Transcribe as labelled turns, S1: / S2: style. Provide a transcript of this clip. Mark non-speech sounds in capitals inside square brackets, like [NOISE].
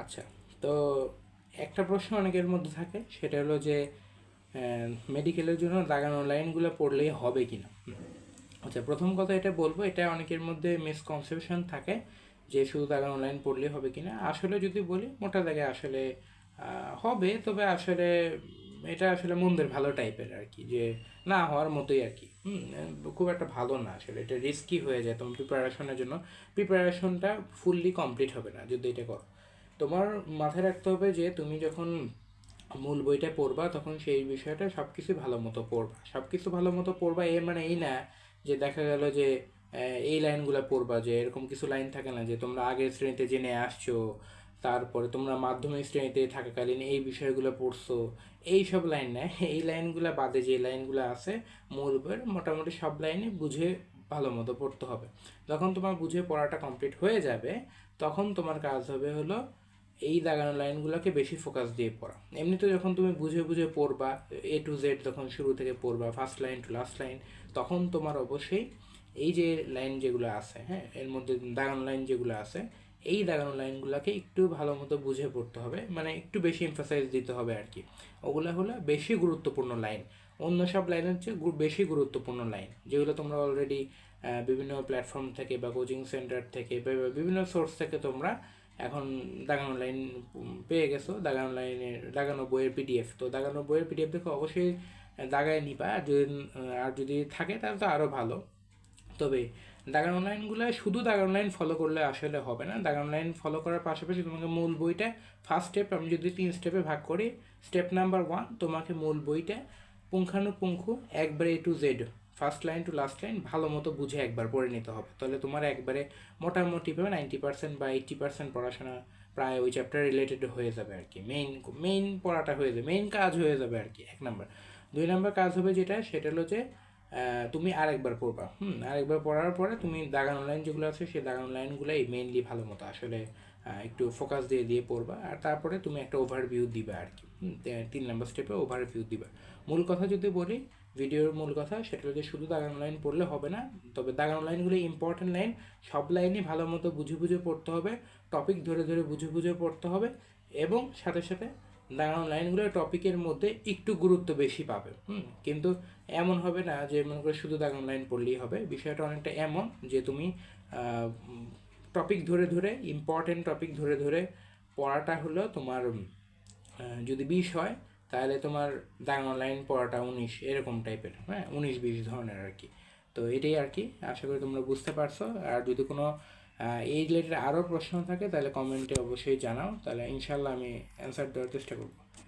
S1: আচ্ছা তো একটা প্রশ্ন অনেকের মধ্যে থাকে, সেটা হলো যে মেডিকেলের জন্য দাগানো লাইনগুলো পড়লেই হবে কি না আচ্ছা প্রথম কথা এটা বলব, এটা অনেকের মধ্যে মিসকনসেপশন থাকে যে শুধু দাগানো লাইন পড়লেই হবে কি না আসলে যদি বলি, মোটা দাগে আসলে হবে, তবে আসলে এটা আসলে মন্দের ভালো টাইপের আর কি, যে না হওয়ার মতোই আর কি। হুম, খুব একটা ভালো না আসলে, এটা রিস্কি হয়ে যায় তোমার প্রিপারেশনের জন্য প্রিপারেশনটা ফুললি কমপ্লিট হবে না, যদি এটা করো। তোমার মাথায় রাখতে হবে যে তুমি যখন মূল বইটা পড়বা, তখন সেই বিষয়টা সব কিছু ভালো মতো পড়বা। সব কিছু ভালো মতো পড়বা এর মানে এই না যে দেখা গেল যে এই লাইনগুলো পড়বা যে এরকম কিছু লাইন থাকে না যে তোমরা আগের শ্রেণীতে জেনে আসছো, তারপরে তোমরা মাধ্যমিক শ্রেণীতে থাকাকালীন এই বিষয়গুলো পড়ছো এই সব লাইন না। [LAUGHS] এই লাইনগুলো বাদে যে লাইনগুলো আছে, মূল বইয়ের মোটামুটি সব লাইনে বুঝে ভালো মতো পড়তে হবে। যখন তোমার বুঝে পড়াটা কমপ্লিট হয়ে যাবে, তখন তোমার কাজ হবে হলো এই দাগানো লাইনগুলোকে বেশি ফোকাস দিয়ে পড়া। এমনিতে যখন তুমি বুঝে বুঝে পড়বা এ টু জেড যখন শুরু থেকে পড়বা first line to last line তখন তোমার অবশ্যই এই যে লাইন যেগুলো আছে হ্যাঁ এর মধ্যে দাগানো লাইন যেগুলো আছে, এই দাগানো লাইনগুলোকে একটু ভালো মতো বুঝে পড়তে হবে মানে একটু বেশি এমফাসাইজ দিতে হবে আর কি। ওগুলো হলো বেশি গুরুত্বপূর্ণ লাইন অন্য সব লাইনের চেয়ে গু- বেশি গুরুত্বপূর্ণ লাইন যেগুলো তোমরা অলরেডি বিভিন্ন প্ল্যাটফর্ম থেকে বা কোচিং সেন্টার থেকে বা বিভিন্ন সোর্স থেকে তোমরা এখন দাগানো লাইন পেয়ে গেছো, দাগানো লাইনের, দাগানো বইয়ের পিডিএফ তো দাগানো বইয়ের পিডিএফ দেখো অবশ্যই দাগায় নিবা, আর যদি আর যদি থাকে তাহলে তো আরও ভালো। তবে দাগানো লাইনগুলো শুধু দাগানো লাইন ফলো করলে আসলে হবে না। দাগানো লাইন ফলো করার পাশাপাশি তোমাকে মূল বইটা ফার্স্ট স্টেপ আমি যদি তিন স্টেপে ভাগ করি স্টেপ নাম্বার ওয়ান তোমাকে মূল বইটা পুঙ্খানুপুঙ্খু একবারে A to Z first line to last line ভালো মতো বুঝে একবার পড়ে নিতে হবে। তাহলে তোমার একবারে মোটামুটিভাবে নাইনটি পার্সেন্ট বা এইট্টি পার্সেন্ট পড়াশোনা প্রায় ওই চ্যাপ্টার রিলেটেড হয়ে যাবে আর কি। মেইন মেইন পড়াটা হয়ে যাবে মেইন কাজ হয়ে যাবে আর কি, এক নাম্বার দুই নাম্বার কাজ হবে যেটা, সেটা হলো যে তুমি আরেকবার পড়বা। হুম, আরেকবার পড়ার পরে তুমি দাগানো লাইন যেগুলো আছে, সেই দাগানো লাইনগুলোই মেইনলি ভালো মতো আসলে একটু ফোকাস দিয়ে দিয়ে পড়বা। আর তারপরে তুমি একটা ওভারভিউ দিবা আর কি। তিন নম্বর স্টেপে ওভারভিউ দিবা। মূল কথা যদি বলি ভিডিওর মূল কথা সেটা হচ্ছে শুধু দাগানো লাইন পড়লে হবে না, তবে দাগানো লাইনগুলো ইম্পর্টেন্ট লাইন সব লাইনই ভালো মতো বুঝে বুঝে পড়তে হবে টপিক ধরে ধরে বুঝে বুঝে পড়তে হবে, এবং সাথে সাথে দাগানো লাইনগুলো টপিকের মধ্যে একটু গুরুত্ব বেশি পাবে, হুম? কিন্তু এমন হবে না যে মনে করে শুধু দাগানো লাইন পড়লেই হবে। বিষয়টা অনেকটা এমন যে তুমি টপিক ধরে ধরে ইম্পর্টেন্ট টপিক ধরে ধরে পড়াটা হলো তোমার যদি বিশ হয়, তাহলে তোমার দাগানো লাইন পড়াটা উনিশ, এরকম টাইপের হ্যাঁ? উনিশ বিশ ধরনের আর কি। তো এটাই আর কি, আশা করি তোমরা বুঝতে পারছ। আর যদি কোনো এই রিলেটেড আরও প্রশ্ন থাকে, তাহলে কমেন্টে অবশ্যই জানাও। তাহলে ইনশাল্লাহ আমি অ্যান্সার দেওয়ার চেষ্টা করব।